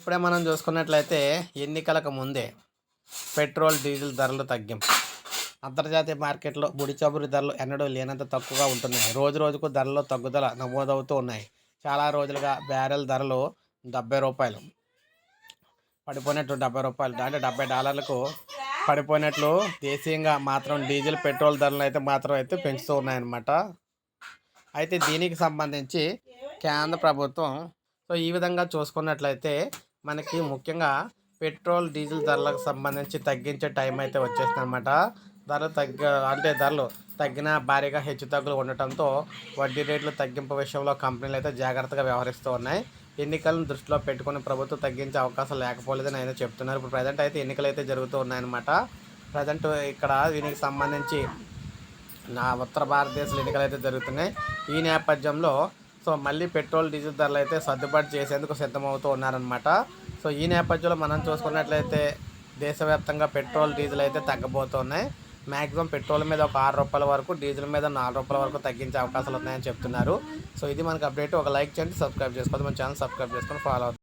ఇప్పుడే మనం చూసుకున్నట్లయితే ఎన్నికలకు ముందే పెట్రోల్ డీజిల్ ధరలు తగ్గింపు అంతర్జాతీయ మార్కెట్లో ముడి చమురు ధరలు ఎన్నడూ లేనంత తక్కువగా ఉంటున్నాయి. రోజు రోజుకు ధరలు తగ్గుదల నమోదవుతూ ఉన్నాయి. చాలా రోజులుగా బ్యారెల్ ధరలు డెబ్బై రూపాయలు పడిపోయినట్లు డెబ్బై రూపాయలు. అంటే డెబ్బై డాలర్లకు పడిపోయినట్లు దేశీయంగా మాత్రం డీజిల్ పెట్రోల్ ధరలు అయితే మాత్రం అయితే పెంచుతూ ఉన్నాయన్నమాట. అయితే దీనికి సంబంధించి కేంద్ర ప్రభుత్వం సో ఈ విధంగా చూసుకున్నట్లయితే మనకి ముఖ్యంగా పెట్రోల్ డీజిల్ ధరలకు సంబంధించి తగ్గించే టైం అయితే వచ్చేస్తుంది అనమాట ధరలు తగ్గ అంటే ధరలు తగ్గిన భారీగా హెచ్చు తగ్గులు ఉండటంతో వడ్డీ రేట్లు తగ్గింపు విషయంలో కంపెనీలు అయితే జాగ్రత్తగా వ్యవహరిస్తూ ఉన్నాయి. ఎన్నికలను దృష్టిలో పెట్టుకుని ప్రభుత్వం తగ్గించే అవకాశం లేకపోలేదని ఆయన చెప్తున్నారు. ఇప్పుడు ప్రజెంట్ అయితే ఎన్నికలు అయితే జరుగుతూ ఉన్నాయన్నమాట. ప్రజెంట్ ఇక్కడ దీనికి సంబంధించి నా ఉత్తర భారతదేశంలో ఎన్నికలు అయితే జరుగుతున్నాయి. ఈ నేపథ్యంలో సో మళ్ళీ పెట్రోల్ డీజిల్ ధరలు అయితే సర్దుబాటు చేసేందుకు సిద్ధమవుతూ ఉన్నారనమాట సో ఈ నేపథ్యంలో మనం చూసుకున్నట్లయితే దేశవ్యాప్తంగా పెట్రోల్ డీజిల్ అయితే తగ్గబోతున్నాయి. మ్యాక్సిమం పెట్రోల్ మీద ఒక ఆరు రూపాయల వరకు డీజిల్ మీద నాలుగు రూపాయల వరకు తగ్గించే అవకాశాలు ఉన్నాయని చెప్తున్నారు. సో ఇది మనకు అప్డేట్. ఒక లైక్ చేయండి సబ్స్క్రైబ్ చేసుకోండి. మన ఛానల్ సబ్స్క్రైబ్ చేసుకొని ఫాలో అవుతుంది